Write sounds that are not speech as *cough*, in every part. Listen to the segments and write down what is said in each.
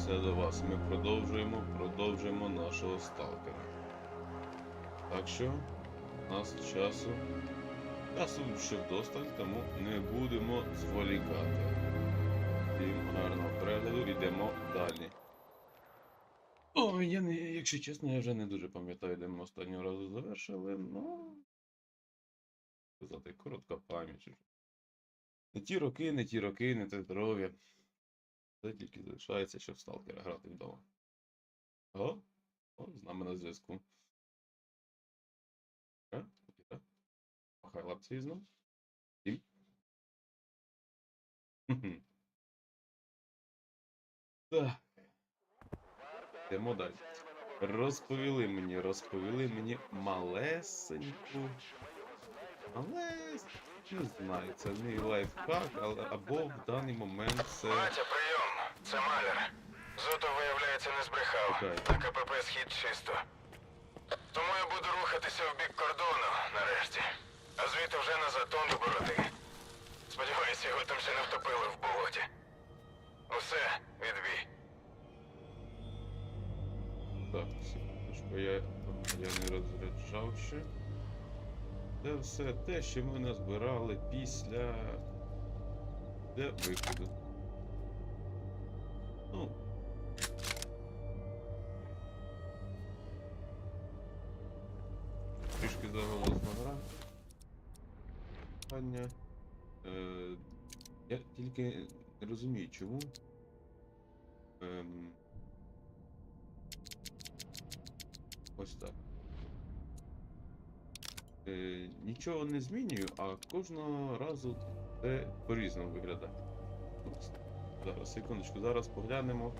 повернувся до вас. Ми продовжуємо, продовжуємо нашого сталкера. Так що, у нас часу. Часу ще вдосталь, тому не будемо зволікати. Всім гарного перегляду, йдемо далі. О, я не, якщо чесно, я вже не дуже пам'ятаю, де ми останнього разу завершили, ну. Сказати, коротка пам'ять. Не ті роки, не ті роки, не те здоров'я. Це тільки залишається, щоб в сталкера грати вдома. О, о, з нами на зв'язку. Е, Махай лапці знов. Тім. Так. Йдемо далі. Розповіли мені, розповіли мені малесеньку. Малесеньку. Не знаю, це мій лайфхак, але або в даний момент це. Це маляр. Зото, виявляється, не збрехав. На КПП схід чисто. Тому я буду рухатися в бік кордону нарешті. А звідти вже на затон до бороди. Сподіваюся, його там ще не втопили в болоті. Усе, відбій. Так, секундочку, я, я не розряджав ще. Це все те, що ми назбирали після для виходу. Ну. Трішки заголосна гра. Питання. Е, я тільки не розумію, чому. Ем, Ось так. Е, нічого не змінюю, а кожного разу це по-різному виглядає. Зараз, секундочку, зараз поглянемо.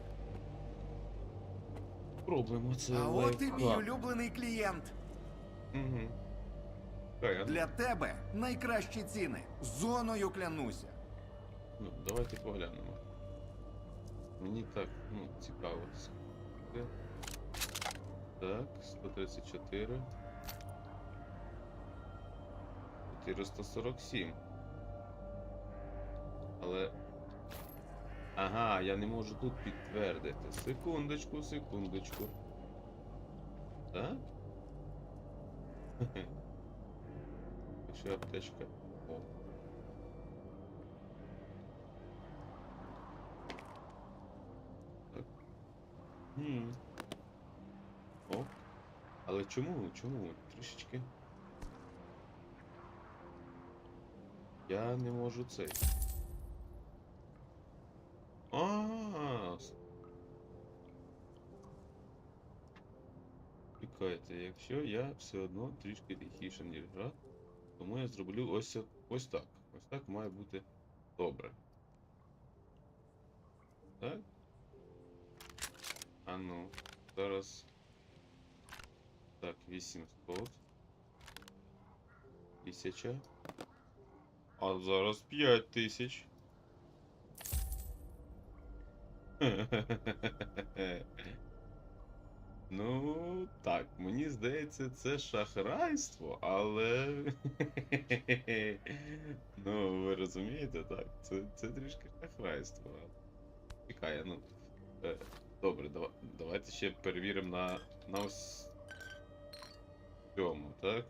Пробуємо це. А от і мій улюблений клієнт. Угу. А, Для тебе найкращі ціни. Зоною клянуся. ну, давайте поглянемо. Мені так, ну, цікаво. Так, 134. 447. Але. Ага, я не можу тут підтвердити. Секундочку, секундочку. Так? *laughs* Ще аптечка. О. Так. О. Але чому? Чому? Трішечки. Я не можу цей. А. с- Чекайте, якщо я все одно трішки тихіше, ніж гра, тому я зроблю ось, о- ось так. Ось так має бути добре. Так? А ну, зараз. Так, 800. Тисяча. А зараз 5 *laughs* Ну, так, мені здається, це шахрайство, але. *laughs* Ну, ви розумієте, так? Це, це трішки шахрайство. Чекає, ну. е, Добре, дава- давайте ще перевіримо на, на ось цьому, так?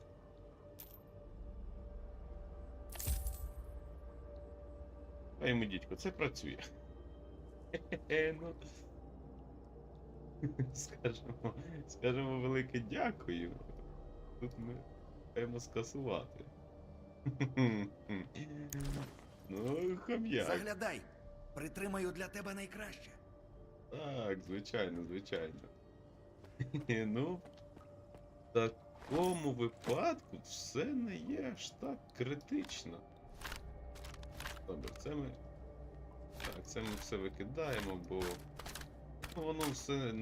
А йому дідько, це працює. Хе-хе, ну. *laughs* Скажемо, скажемо велике дякую. Тут ми маємо скасувати. *laughs* Ну, хом'як. Заглядай. Притримаю для тебе найкраще. Так, звичайно, звичайно. Ну, в такому випадку все не є аж так критично. Добре, це ми. Так, це ми все викидаємо, бо воно все